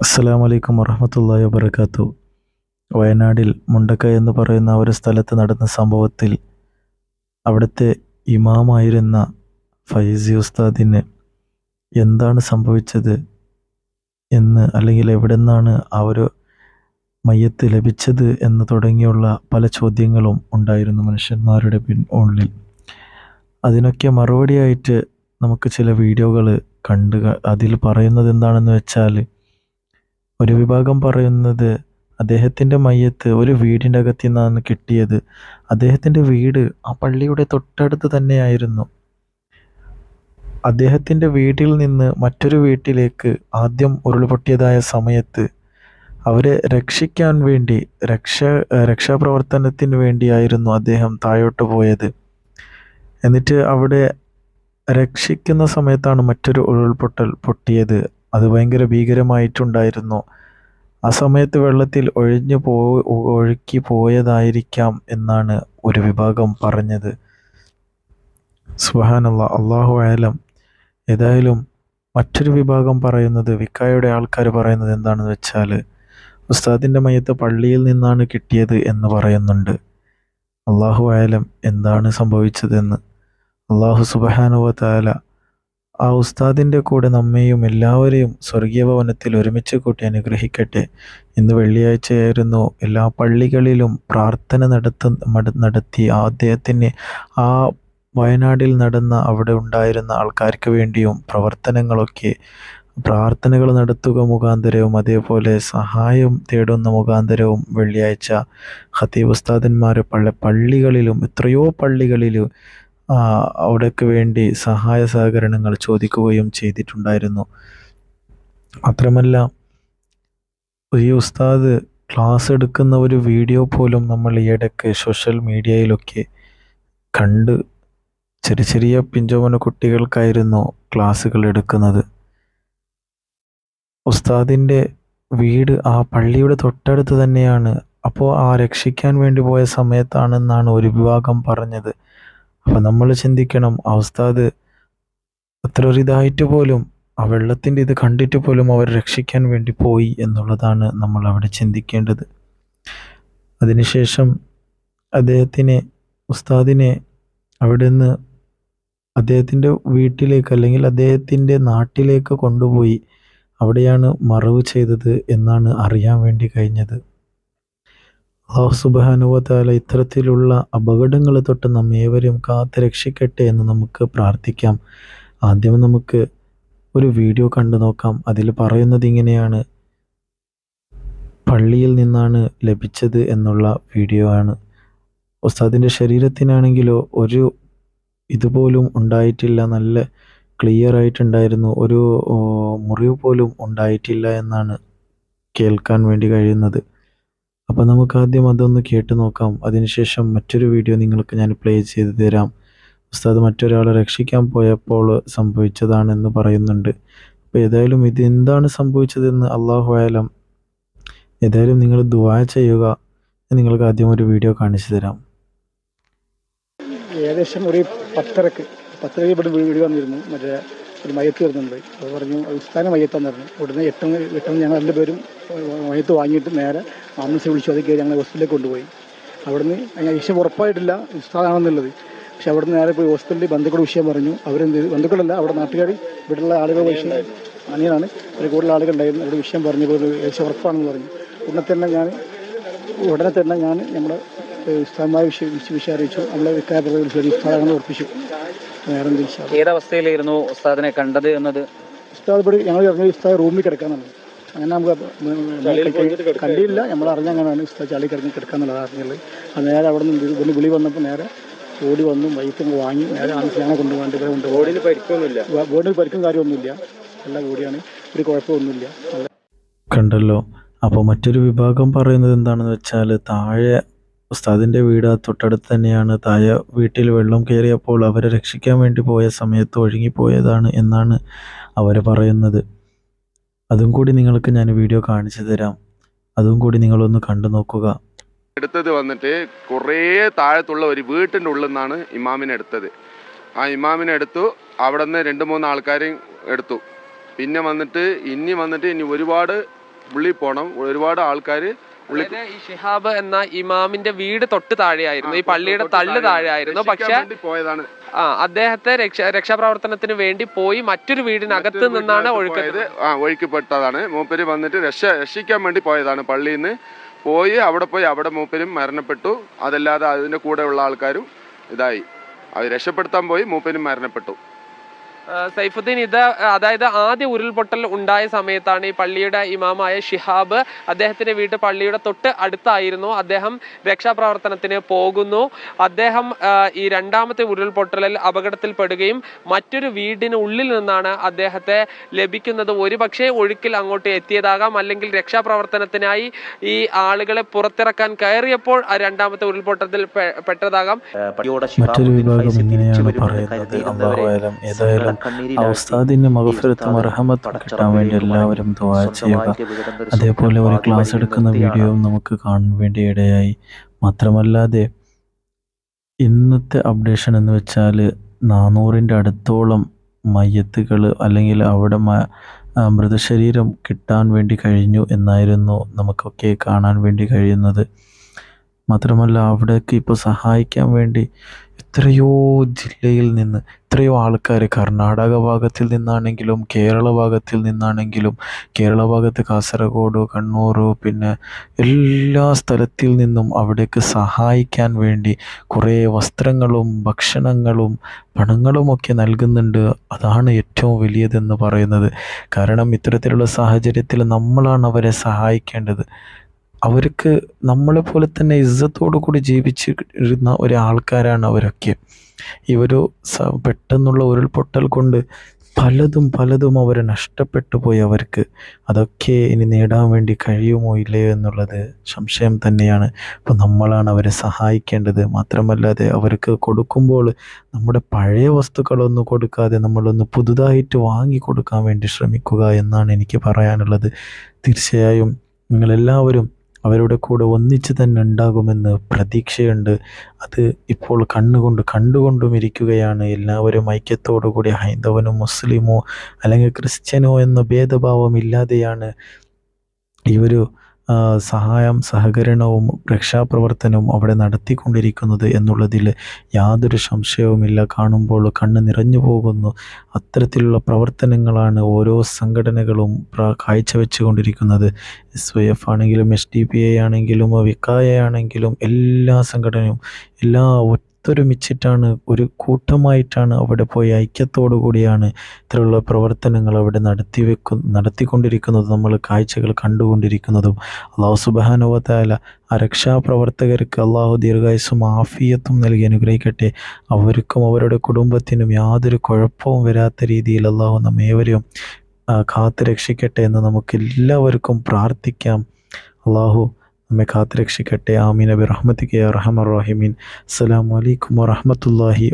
അസ്സലാമു വലൈക്കും വറഹമത്തല്ലാഹി വബർക്കാത്തു വയനാടിൽ മുണ്ടക്ക എന്ന് പറയുന്ന ഒരു സ്ഥലത്ത് നടന്ന സംഭവത്തിൽ അവിടുത്തെ ഇമാമായിരുന്ന ഫൈസി ഉസ്താദിന് എന്താണ് സംഭവിച്ചത് എന്ന് അല്ലെങ്കിൽ എവിടെ നിന്നാണ് ആ ഒരു മയ്യത്ത് ലഭിച്ചത് എന്ന് തുടങ്ങിയുള്ള പല ചോദ്യങ്ങളും ഉണ്ടായിരുന്നു മനുഷ്യന്മാരുടെ പിൻ ഉള്ളിൽ. അതിനൊക്കെ മറുപടിയായിട്ട് നമുക്ക് ചില വീഡിയോകൾ കണ്ട് ക- അതിൽ പറയുന്നത് എന്താണെന്ന് വെച്ചാൽ ഒരു വിഭാഗം പറയുന്നത് അദ്ദേഹത്തിന്റെ മയ്യത്ത് ഒരു വീടിന്റെ അകത്തു നിന്നാണ് കിട്ടിയത്. അദ്ദേഹത്തിന്റെ വീട് ആ പള്ളിയുടെ തൊട്ടടുത്ത് തന്നെയായിരുന്നു. അദ്ദേഹത്തിന്റെ വീട്ടിൽ നിന്ന് മറ്റൊരു വീട്ടിലേക്ക് ആദ്യം ഉരുൾപൊട്ടിയതായ സമയത്ത് അവരെ രക്ഷിക്കാൻ വേണ്ടി രക്ഷ രക്ഷാപ്രവർത്തനത്തിന് വേണ്ടിയായിരുന്നു അദ്ദേഹം താഴോട്ട് പോയത്. എന്നിട്ട് അവിടെ രക്ഷിക്കുന്ന സമയത്താണ് മറ്റൊരു ഉരുൾപൊട്ടൽ പൊട്ടിയത്. അത് ഭയങ്കര ഭീകരമായിട്ടുണ്ടായിരുന്നു. ആ സമയത്ത് വെള്ളത്തിൽ ഒഴിഞ്ഞു പോ ഒഴുക്കി പോയതായിരിക്കാം എന്നാണ് ഒരു വിഭാഗം പറഞ്ഞത്. സുഹാനല്ല അള്ളാഹു ആലം ഏതായാലും മറ്റൊരു വിഭാഗം പറയുന്നത് വിക്കായുടെ ആൾക്കാർ പറയുന്നത് എന്താണെന്ന് വെച്ചാൽ ഉസ്താദിന്റെ മയത്ത് പള്ളിയിൽ നിന്നാണ് കിട്ടിയത് എന്ന് പറയുന്നുണ്ട്. അള്ളാഹു ആലം എന്താണ് സംഭവിച്ചതെന്ന്. അള്ളാഹു സുബഹാനുവ താല ആ ഉസ്താദിന്റെ കൂടെ നമ്മെയും എല്ലാവരെയും സ്വർഗീയ ഭവനത്തിൽ ഒരുമിച്ച് കൂട്ടി അനുഗ്രഹിക്കട്ടെ. ഇന്ന് വെള്ളിയാഴ്ചയായിരുന്നു. എല്ലാ പള്ളികളിലും പ്രാർത്ഥന നടത്ത നടത്തി അദ്ദേഹത്തിന് ആ വയനാടിൽ നടന്ന അവിടെ ഉണ്ടായിരുന്ന ആൾക്കാർക്ക് വേണ്ടിയും പ്രവർത്തനങ്ങളൊക്കെ പ്രാർത്ഥനകൾ നടത്തുക മുഖാന്തരവും അതേപോലെ സഹായം തേടുന്ന മുഖാന്തരവും വെള്ളിയാഴ്ച ഖത്തീബ് ഉസ്താദന്മാർ പള്ള പള്ളികളിലും എത്രയോ പള്ളികളിലും അവിടേക്ക് വേണ്ടി സഹായ സഹകരണങ്ങൾ ചോദിക്കുകയും ചെയ്തിട്ടുണ്ടായിരുന്നു. മാത്രമല്ല ഈ ഉസ്താദ് ക്ലാസ് എടുക്കുന്ന ഒരു വീഡിയോ പോലും നമ്മൾ ഈയിടയ്ക്ക് സോഷ്യൽ മീഡിയയിലൊക്കെ കണ്ട് ചെറിയ ചെറിയ പിഞ്ചോമന കുട്ടികൾക്കായിരുന്നു ക്ലാസ്സുകൾ എടുക്കുന്നത്. ഉസ്താദിന്റെ വീട് ആ പള്ളിയുടെ തൊട്ടടുത്ത് തന്നെയാണ്. അപ്പോൾ ആ രക്ഷിക്കാൻ വേണ്ടി പോയ സമയത്താണെന്നാണ് ഒരു വിഭാഗം പറഞ്ഞത്. അപ്പം നമ്മൾ ചിന്തിക്കണം ആ ഉസ്താദ് അത്ര ഒരു ഇതായിട്ട് പോലും ആ വെള്ളത്തിന്റെ ഇത് കണ്ടിട്ട് പോലും അവർ രക്ഷിക്കാൻ വേണ്ടി പോയി എന്നുള്ളതാണ് നമ്മൾ അവിടെ ചിന്തിക്കേണ്ടത്. അതിനുശേഷം അദ്ദേഹത്തിനെ ഉസ്താദിനെ അവിടെ നിന്ന് അദ്ദേഹത്തിന്റെ വീട്ടിലേക്ക് അല്ലെങ്കിൽ അദ്ദേഹത്തിന്റെ നാട്ടിലേക്ക് കൊണ്ടുപോയി അവിടെയാണ് മറവ് ചെയ്തത് എന്നാണ് അറിയാൻ വേണ്ടി കഴിഞ്ഞത്. അള്ളാഹു സുബാനുവല ഇത്തരത്തിലുള്ള അപകടങ്ങൾ തൊട്ട് നമ്മേവരും കാത്ത് രക്ഷിക്കട്ടെ എന്ന് നമുക്ക് പ്രാർത്ഥിക്കാം. ആദ്യം നമുക്ക് ഒരു വീഡിയോ കണ്ടു നോക്കാം. അതിൽ പറയുന്നത് ഇങ്ങനെയാണ്. പള്ളിയിൽ നിന്നാണ് ലഭിച്ചത് എന്നുള്ള വീഡിയോ ആണ്. ഉസ്താദിന്റെ ശരീരത്തിനാണെങ്കിലോ ഒരു ഇതുപോലും ഉണ്ടായിട്ടില്ല. നല്ല ക്ലിയർ ആയിട്ടുണ്ടായിരുന്നു. ഒരു മുറിവ് പോലും ഉണ്ടായിട്ടില്ല എന്നാണ് കേൾക്കാൻ വേണ്ടി കഴിയുന്നത്. അപ്പോൾ നമുക്ക് ആദ്യം അതൊന്ന് കേട്ട് നോക്കാം. അതിനുശേഷം മറ്റൊരു വീഡിയോ നിങ്ങൾക്ക് ഞാൻ പ്ലേ ചെയ്ത് തരാം. ഉസ്താദ് മറ്റൊരാളെ രക്ഷിക്കാൻ പോയപ്പോൾ സംഭവിച്ചതാണെന്ന് പറയുന്നുണ്ട്. അപ്പോൾ ഏതായാലും ഇത് എന്താണ് സംഭവിച്ചതെന്ന് അള്ളാഹു ആയാലും ഏതായാലും നിങ്ങൾ ദുആ ചെയ്യുക. നിങ്ങൾക്ക് ആദ്യം ഒരു വീഡിയോ കാണിച്ചു തരാം. ഏകദേശം ഒരു പത്തരക്ക് പത്തരക്ക് ഇവിടെ വീട് വന്നിരുന്നു. മറ്റേ ഒരു മയത്ത് വരുന്നുണ്ട്. അത് പറഞ്ഞു ഉസ്താന മയത്താന്ന് പറഞ്ഞു. ഉടനെ എട്ടെന്ന് എട്ടെന്ന് ഞങ്ങൾ രണ്ടുപേരും മയത്ത് വാങ്ങിയിട്ട് നേരെ ആംബുലൻസ് വിളിച്ചു. അത് കയറി ഞങ്ങൾ ഹോസ്പിറ്റലിലേക്ക് കൊണ്ടുപോയി. അവിടുന്ന് അതിന് വിഷയം ഉറപ്പായിട്ടില്ല ഉസ്താദാണെന്നുള്ളത്. പക്ഷെ അവിടുന്ന് നേരെ പോയി ഹോസ്പിറ്റലിൽ ബന്ധുക്കളുടെ വിഷയം പറഞ്ഞു. അവരെന്ത്? ബന്ധുക്കളല്ല അവിടെ നാട്ടുകാരി ഇവിടെയുള്ള ആളുകളുടെ വിഷയം അങ്ങനെയാണ് ഒരു കൂടുതൽ ആളുകളുണ്ടായിരുന്നു അവിടെ വിഷയം പറഞ്ഞു. ഏകദേശം ഉറപ്പാണെന്ന് പറഞ്ഞു. ഉടനെ തന്നെ ഞാൻ ഉടനെ തന്നെ ഞാൻ നമ്മുടെ ഉസ്താദന്മാരെ വിഷയം വിഷയം അറിയിച്ചു നമ്മളെ വിൽക്കാൻ വിളിച്ചു. ഉസ്താദാണെന്ന് ഉറപ്പിച്ചു. ഏതവസ്ഥയിലായിരുന്നു ഉസ്താദിനെ കണ്ടത് എന്നത്? ഉസ്താദ് ഇവിടെ ഞങ്ങൾ ഇറങ്ങി ഉസ്താദ് റൂമിൽ കിടക്കാന്നാണ് അങ്ങനെ നമുക്ക് കണ്ടില്ല. നമ്മൾ അറിഞ്ഞങ്ങനെയാണ് ഉസ്താദ് ചളി കിടന്ന് കിടക്കാന്നുള്ളത് അറിഞ്ഞത്. അത് നേരെ അവിടെ നിന്ന് ഇതിന് വിളി വന്നപ്പോൾ നേരെ ഓടി വന്നു വൈറ്റ് അങ്ങ് വാങ്ങി നേരെ ആണ് കൊണ്ടുപോകാണ്ട് ഇവരെ കൊണ്ടുപോകും ബോഡിയിൽ പരിക്കൊന്നുമില്ല. പരിക്കും കാര്യമൊന്നുമില്ല. എല്ലാം കൂടിയാണ്. ഒരു കുഴപ്പമൊന്നുമില്ല. കണ്ടല്ലോ. അപ്പോൾ മറ്റൊരു വിഭാഗം പറയുന്നത് എന്താണെന്ന് വെച്ചാൽ താഴെ ഉസ്താദിന്റെ വീട് തൊട്ടടുത്ത് തന്നെയാണ്. തായ വീട്ടിൽ വെള്ളം കയറിയപ്പോൾ അവരെ രക്ഷിക്കാൻ വേണ്ടി പോയ സമയത്ത് ഒഴുകിപ്പോയതാണ് എന്നാണ് അവർ പറയുന്നത്. അതും കൂടി നിങ്ങൾക്ക് ഞാൻ വീഡിയോ കാണിച്ചു തരാം. അതും കൂടി നിങ്ങളൊന്ന് കണ്ടു നോക്കുക. എടുത്തത് വന്നിട്ട് കുറേ താഴത്തുള്ള ഒരു വീട്ടിന്റെ ഉള്ളിൽ നിന്നാണ് ഇമാമിനെ എടുത്തത്. ആ ഇമാമിനെ എടുത്തു. അവിടെ നിന്ന് രണ്ട് മൂന്ന് ആൾക്കാരെയും എടുത്തു. പിന്നെ വന്നിട്ട് ഇനി വന്നിട്ട് ഇനി ഒരുപാട് ഉള്ളിൽ പോകണം ഒരുപാട് ആൾക്കാർ ഈ ഷിഹാബ് എന്ന ഇമാമിന്റെ വീട് തൊട്ട് താഴെയായിരുന്നു. ഈ പള്ളിയുടെ തള്ള് താഴെയായിരുന്നു. പക്ഷെ പോയതാണ്. ആ അദ്ദേഹത്തെ രക്ഷ രക്ഷാപ്രവർത്തനത്തിന് വേണ്ടി പോയി മറ്റൊരു വീടിനകത്ത് നിന്നാണ് ഒഴുക്കത് ഒഴുക്ക് ആ ഒഴുക്കിപ്പെട്ടതാണ്. മൂപ്പര് വന്നിട്ട് രക്ഷ രക്ഷിക്കാൻ വേണ്ടി പോയതാണ് പള്ളിയിൽ നിന്ന് പോയി അവിടെ പോയി അവിടെ മൂപ്പരും മരണപ്പെട്ടു. അതല്ലാതെ അതിന്റെ കൂടെ ഉള്ള ആൾക്കാരും ഇതായി. അത് രക്ഷപ്പെടുത്താൻ പോയി മൂപ്പരും മരണപ്പെട്ടു. സൈഫുദ്ദീൻ ഇത് അതായത് ആദ്യ ഉരുൾപൊട്ടൽ ഉണ്ടായ സമയത്താണ് ഈ പള്ളിയുടെ ഇമാമായ ഷിഹാബ് അദ്ദേഹത്തിന്റെ വീട്ട് പള്ളിയുടെ തൊട്ട് അടുത്തായിരുന്നു. അദ്ദേഹം രക്ഷാപ്രവർത്തനത്തിന് പോകുന്നു. അദ്ദേഹം ഈ രണ്ടാമത്തെ ഉരുൾപൊട്ടലിൽ അപകടത്തിൽപ്പെടുകയും മറ്റൊരു വീടിന് ഉള്ളിൽ നിന്നാണ് അദ്ദേഹത്തെ ലഭിക്കുന്നത്. ഒരുപക്ഷെ ഒഴുക്കിൽ അങ്ങോട്ട് എത്തിയതാകാം. അല്ലെങ്കിൽ രക്ഷാപ്രവർത്തനത്തിനായി ഈ ആളുകളെ പുറത്തിറക്കാൻ കയറിയപ്പോൾ ആ രണ്ടാമത്തെ ഉരുൾപൊട്ടത്തിൽ പെ- പെട്ടതാകാം. മറ്റൊരു വിഭാഗം ഇങ്ങനെയാണ് പറയുന്നത്. അള്ളാഹു ഏതായാലും ആ മകഫരത്തും അർഹമത്തും കിട്ടാൻ വേണ്ടി എല്ലാവരും ദുവാ ചെയ്യുക. അതേപോലെ ഒരു ക്ലാസ് എടുക്കുന്ന വീഡിയോയും നമുക്ക് കാണാൻ വേണ്ടി ഇടയായി. മാത്രമല്ലാതെ ഇന്നത്തെ അപ്ഡേഷൻ എന്ന് വെച്ചാൽ നാനൂറിന്റെ അടുത്തോളം മയ്യത്തുകൾ അല്ലെങ്കിൽ അവിടെ മൃതശരീരം കിട്ടാൻ വേണ്ടി കഴിഞ്ഞു എന്നായിരുന്നു നമുക്കൊക്കെ കാണാൻ വേണ്ടി കഴിയുന്നത്. മാത്രമല്ല അവിടേക്ക് ഇപ്പോൾ സഹായിക്കാൻ വേണ്ടി എത്രയോ ജില്ലയിൽ നിന്ന് എത്രയോ ആൾക്കാർ കർണാടക ഭാഗത്തിൽ നിന്നാണെങ്കിലും കേരള ഭാഗത്തിൽ നിന്നാണെങ്കിലും കേരള ഭാഗത്ത് കാസർഗോഡ് കണ്ണൂർ പിന്നെ എല്ലാ സ്ഥലത്തിൽ നിന്നും അവിടേക്ക് സഹായിക്കാൻ വേണ്ടി കുറേ വസ്ത്രങ്ങളും ഭക്ഷണങ്ങളും പണങ്ങളുമൊക്കെ നൽകുന്നുണ്ട്. അതാണ് ഏറ്റവും വലിയതെന്ന് പറയുന്നത്. കാരണം ഇത്തരത്തിലുള്ള സാഹചര്യത്തിൽ നമ്മളാണ് അവരെ സഹായിക്കേണ്ടത്. അവർക്ക് നമ്മളെപ്പോലെ തന്നെ ഇജ്ജത്തോടു കൂടി ജീവിച്ചിരുന്ന ഒരു ആൾക്കാരാണ് അവരൊക്കെ ഈ പെട്ടെന്നുള്ള ഉരുൾപൊട്ടൽ കൊണ്ട് പലതും പലതും അവർ നഷ്ടപ്പെട്ടു പോയി അവർക്ക്. അതൊക്കെ ഇനി നേടാൻ വേണ്ടി കഴിയുമോ ഇല്ലയോ എന്നുള്ളത് സംശയം തന്നെയാണ്. അപ്പോൾ നമ്മളാണ് അവരെ സഹായിക്കേണ്ടത്. മാത്രമല്ലാതെ അവർക്ക് കൊടുക്കുമ്പോൾ നമ്മുടെ പഴയ വസ്തുക്കളൊന്നും കൊടുക്കാതെ നമ്മളൊന്ന് പുതുതായിട്ട് വാങ്ങി കൊടുക്കാൻ വേണ്ടി ശ്രമിക്കുക എന്നാണ് എനിക്ക് പറയാനുള്ളത്. തീർച്ചയായും നിങ്ങളെല്ലാവരും അവരുടെ കൂടെ ഒന്നിച്ച് തന്നെ ഉണ്ടാകുമെന്ന് പ്രതീക്ഷയുണ്ട്. അത് ഇപ്പോൾ കണ്ണുകൊണ്ട് കണ്ടുകൊണ്ടും ഇരിക്കുകയാണ്. എല്ലാവരും ഐക്യത്തോടു കൂടി ഹൈന്ദവനോ മുസ്ലിമോ അല്ലെങ്കിൽ ക്രിസ്ത്യനോ എന്ന ഭേദഭാവമില്ലാതെയാണ് ഈ ഒരു സഹായം സഹകരണവും രക്ഷാപ്രവർത്തനവും അവിടെ നടത്തിക്കൊണ്ടിരിക്കുന്നത് എന്നുള്ളതിൽ യാതൊരു സംശയവുമില്ല. കാണുമ്പോൾ കണ്ണ് നിറഞ്ഞു പോകുന്നു. അത്തരത്തിലുള്ള പ്രവർത്തനങ്ങളാണ് ഓരോ സംഘടനകളും പ്ര- കാഴ്ചവെച്ചുകൊണ്ടിരിക്കുന്നത്. എസ് വൈ എഫ് ആണെങ്കിലും എസ് ഡി പി ഐ ആണെങ്കിലും വിക്കായ ആണെങ്കിലും എല്ലാ സംഘടനയും എല്ലാ ഒത്തൊരുമിച്ചിട്ടാണ് ഒരു കൂട്ടമായിട്ടാണ് അവിടെ പോയി ഐക്യത്തോടു കൂടിയാണ് ഇത്തരമുള്ള പ്രവർത്തനങ്ങൾ അവിടെ നടത്തി വെക്കു നടത്തിക്കൊണ്ടിരിക്കുന്നത്. നമ്മൾ കാഴ്ചകൾ കണ്ടുകൊണ്ടിരിക്കുന്നതും അള്ളാഹു സുബാനുവത്തായ ആ രക്ഷാപ്രവർത്തകർക്ക് അള്ളാഹു ദീർഘായുസും ആഫിയത്തും നൽകി അനുഗ്രഹിക്കട്ടെ. അവർക്കും അവരുടെ കുടുംബത്തിനും യാതൊരു കുഴപ്പവും വരാത്ത രീതിയിൽ അള്ളാഹു നമ്മേവരെയും കാത്തു രക്ഷിക്കട്ടെ എന്ന് നമുക്ക് എല്ലാവർക്കും പ്രാർത്ഥിക്കാം. അള്ളാഹു നമ്മെ കാത്ത് രക്ഷിക്കട്ടെ ആമീൻ. അബി റഹ്മത്തിക്ക് റഹമർ റഹിമീൻ അസ്സലാമു അലൈക്കും വറഹമത്തല്ലാഹി